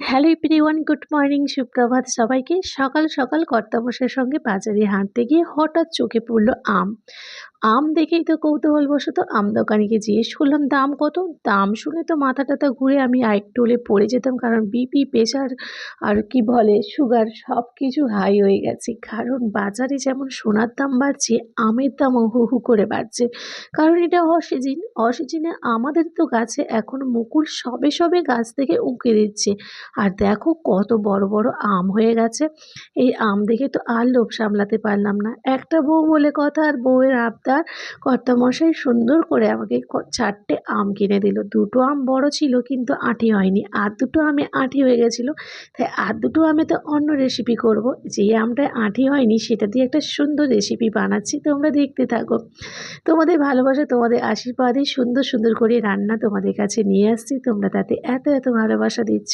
Hello everyone good morning সুপ্রভাত সবাইকে। সকাল সকাল কর্তামশার সঙ্গে বাজারে হাঁটতে গিয়ে হঠাৎ চোখে পড়ল আম। আম দেখেই তো কৌতূহলবশত আম দোকানিকে জিজ্ঞেস করলাম, দাম কত? দাম শুনে তো মাথা টাথা ঘুরে আমি আরেকটু হলে পড়ে যেতাম, কারণ বিপি প্রেশার আর কি বলে, সুগার সব কিছু হাই হয়ে গেছে। কারণ বাজারে যেমন সোনার দাম বাড়ছে, আমের দামও হু হু করে বাড়ছে। কারণ এটা অসিজিন। অসিজিনে আমাদের তো গাছে এখন মুকুল সবে সবে গাছ থেকে উঁকে দিচ্ছে। আর দেখো কত বড় বড় আম হয়ে গেছে। এই আম দেখে তো আর লোভ সামলাতে পারলাম না। একটা বউ বলে কথা আর বউয়ের আবদার কর্তামশাই সুন্দর করে আমাকে চারটে আম কিনে দিল। দুটো আম বড় ছিল কিন্তু আঁটি হয়নি। আর দুটো আমে আঁটি হয়ে গেছিল। তাই আর দুটো আমে তো অন্য রেসিপি করব। যে আমটায় আঁটি হয়নি সেটা দিয়ে একটা সুন্দর রেসিপি বানাচ্ছি। তোমরা দেখতে থাকো। তোমাদের ভালোবাসা, তোমাদের আশীর্বাদে সুন্দর সুন্দর করে রান্না তোমাদের কাছে নিয়ে আসছি। তোমরা তাতে এত এত ভালোবাসা দিচ্ছ।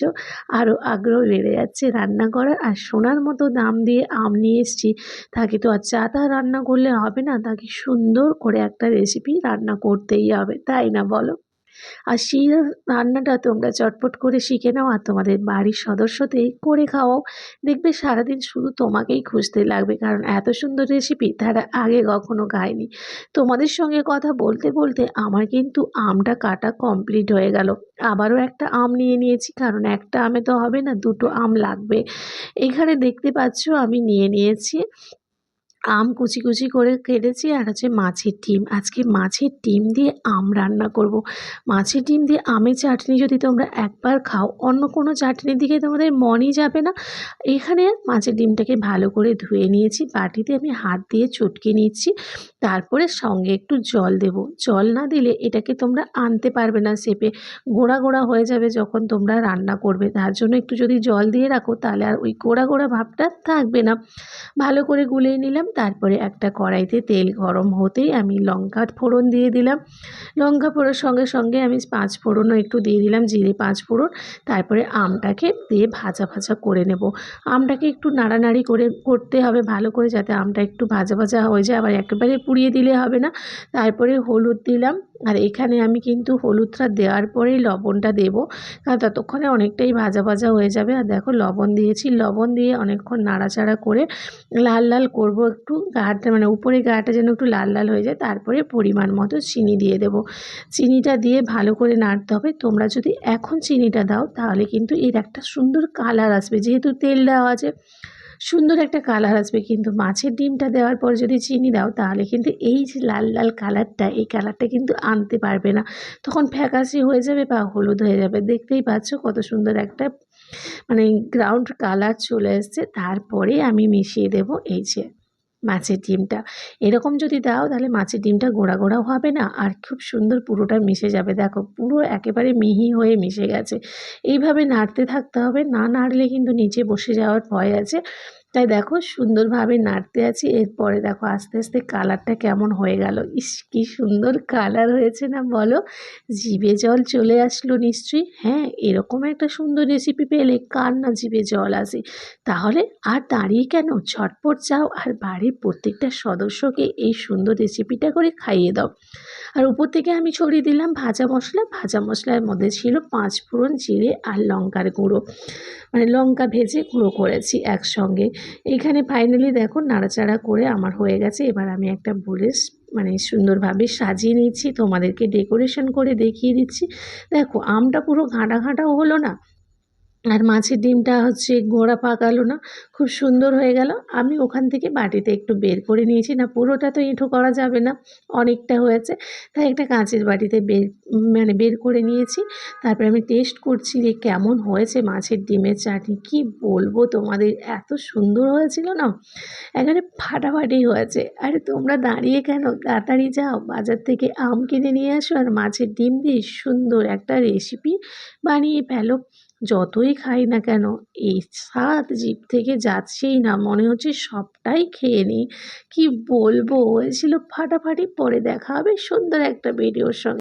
আরও আগ্রহ বেড়ে যাচ্ছে রান্না করার। আর সোনার মতো দাম দিয়ে আম নিয়ে এসেছি। তাকে তো আর চা তা রান্না করলে হবে না। তাকে সুন্দর করে একটা রেসিপি রান্না করতেই হবে, তাই না বলো? আর সেই রান্নাটা তোমরা চটপট করে শিখে নাও আর তোমাদের বাড়ির সদস্যদের করে খাওয়াও। দেখবে সারাদিন শুধু তোমাকেই খুঁজতে লাগবে, কারণ এত সুন্দর রেসিপি তারা আগে কখনো খায়নি। তোমাদের সঙ্গে কথা বলতে বলতে আমার কিন্তু আমটা কাটা কমপ্লিট হয়ে গেল। আবারও একটা আম নিয়ে নিয়েছি, কারণ একটা আমে তো হবে না, দুটো আম লাগবে। এখানে দেখতে পাচ্ছ আমি নিয়ে নিয়েছি আম কুচি কুচি করে কেটেছি আর হচ্ছে মাছের ডিম। আজকে মাছের ডিম দিয়ে আম রান্না করব। মাছের ডিম দিয়ে আমের চাটনি যদি তোমরা একবার খাও, অন্য কোনো চাটনির দিকে তোমাদের মনই যাবে না। এখানে মাছের ডিমটাকে ভালো করে ধুয়ে নিয়েছি, বাটিতে আমি হাত দিয়ে চটকে নিচ্ছি, তারপরে সঙ্গে একটু জল দেব। জল না দিলে এটাকে তোমরা আনতে পারবে না, সেপে গোড়া গোড়া হয়ে যাবে যখন তোমরা রান্না করবে। তার জন্য একটু যদি জল দিয়ে রাখো, তাহলে আর ওই গোড়া গোড়া ভাবটা থাকবে না। ভালো করে গুলিয়ে নিলাম তারপরে একটা কড়াইতে তেল গরম হতেই আমি লঙ্কা ফোড়ন দিয়ে দিলাম। লঙ্কা ফোড়োর সঙ্গে সঙ্গে আমি পাঁচ ফোড়নও একটু দিয়ে দিলাম, জিরে পাঁচ ফোড়ন। তারপরে আমটাকে দিয়ে ভাজা ভাজা করে নেব। আমটাকে একটু নাড়ানাড়ি করে করতে হবে ভালো করে যাতে আমটা একটু ভাজা ভাজা হয়ে যায়। আবার একেবারে পুড়িয়ে দিলে হবে না। তারপরে হলুদ দিলাম আর এখানে আমি কিন্তু হলুদটা দেওয়ার পরেই লবণটা দেবো। কারণ ততক্ষণে অনেকটাই ভাজা ভাজা হয়ে যাবে। আর দেখো লবণ দিয়েছি। লবণ দিয়ে অনেকক্ষণ নাড়াচাড়া করে লাল লাল করব একটু। গাটা মানে উপরে গাটা যেন একটু লাল লাল হয়ে যায়, তারপরে পরিমাণ মতো চিনি দিয়ে দেব। চিনিটা দিয়ে ভালো করে নাড়তে হবে। তোমরা যদি এখন চিনিটা দাও, তাহলে কিন্তু এর একটা সুন্দর কালার আসবে। যেহেতু তেল দেওয়া আছে সুন্দর একটা কালার আসবে। কিন্তু মাছের ডিমটা দেওয়ার পর যদি চিনি দাও, তাহলে কিন্তু এই যে লাল লাল কালারটা, এই কালারটা কিন্তু আনতে পারবে না। তখন ফ্যাকাশি হয়ে যাবে বা হলুদ হয়ে যাবে। দেখতেই পাচ্ছ কত সুন্দর একটা মানে গ্রাউন্ড কালার চলে এসছে। তারপরে আমি মিশিয়ে দেব এই যে। মাছের ডিমটা। এরকম যদি দাও, তাহলে মাছের ডিমটা গোড়া গোড়াও হবে না, আর খুব সুন্দর পুরোটা মিশে যাবে। দেখো, পুরো একেবারে মিহি হয়ে মিশে গেছে। এইভাবে নাড়তে থাকতে হবে। না নাড়লে কিন্তু নিচে বসে যাওয়ার ভয় আছে। তাই দেখো সুন্দরভাবে নাড়তে আছি। এরপরে দেখো আস্তে আস্তে কালারটা কেমন হয়ে গেল। ইস, কি সুন্দর কালার হয়েছে না বলো? জিভে জল চলে আসলো নিশ্চয়ই। হ্যাঁ এরকম একটা সুন্দর রেসিপি পেলে কার না জিভে জল আসে? তাহলে আর দাঁড়িয়ে কেন? ছটপট যাও আর বাড়ির প্রত্যেকটা সদস্যকে এই সুন্দর রেসিপিটা করে খাইয়ে দাও। আর উপর থেকে আমি ছড়িয়ে দিলাম ভাজা মশলা। ভাজা মশলার মধ্যে ছিল পাঁচ ফোড়ন জিরে আর লঙ্কার গুঁড়ো। মানে লঙ্কা ভেজে গুঁড়ো করেছি একসঙ্গে। এখানে ফাইনালি দেখো নাড়াচাড়া করে আমার হয়ে গেছে। এবার আমি একটা বুলেস মানে সুন্দরভাবে সাজিয়ে নিচ্ছি। তোমাদেরকে ডেকোরেশন করে দেখিয়ে দিচ্ছি। দেখো, আমটা পুরো ঘাঁটা ঘাঁটাও হলো না। আর মাছের ডিমটা হচ্ছে গোড়া পাকালো না, খুব সুন্দর হয়ে গেল। আমি ওখান থেকে বাটিতে একটু বের করে নিয়েছি। না, পুরোটা তো এঁঠো করা যাবে না, অনেকটা হয়েছে। তাই একটা কাঁচের বাটিতে বের মানে বের করে নিয়েছি। তারপরে আমি টেস্ট করছি যে কেমন হয়েছে মাছের ডিমের চাটনি। কি বলব তোমাদের, এত সুন্দর হয়েছিল না? এখানে ফাটাফাটি হয়েছে। আরে তোমরা দাঁড়িয়ে কেন? তাড়াতাড়ি যাও, বাজার থেকে আম কিনে নিয়ে আসো আর মাছের ডিম দিয়ে সুন্দর একটা রেসিপি বানিয়ে ফেলো। যতই খাই না কেন, এই স্বাদ জিভ থেকে যাচ্ছেই না। মনে হচ্ছে সবটাই খেয়ে নিই। কী বলব? হয়েছিল ফাটাফাটি, পরে দেখা হবে সুন্দর একটা ভিডিওর সঙ্গে।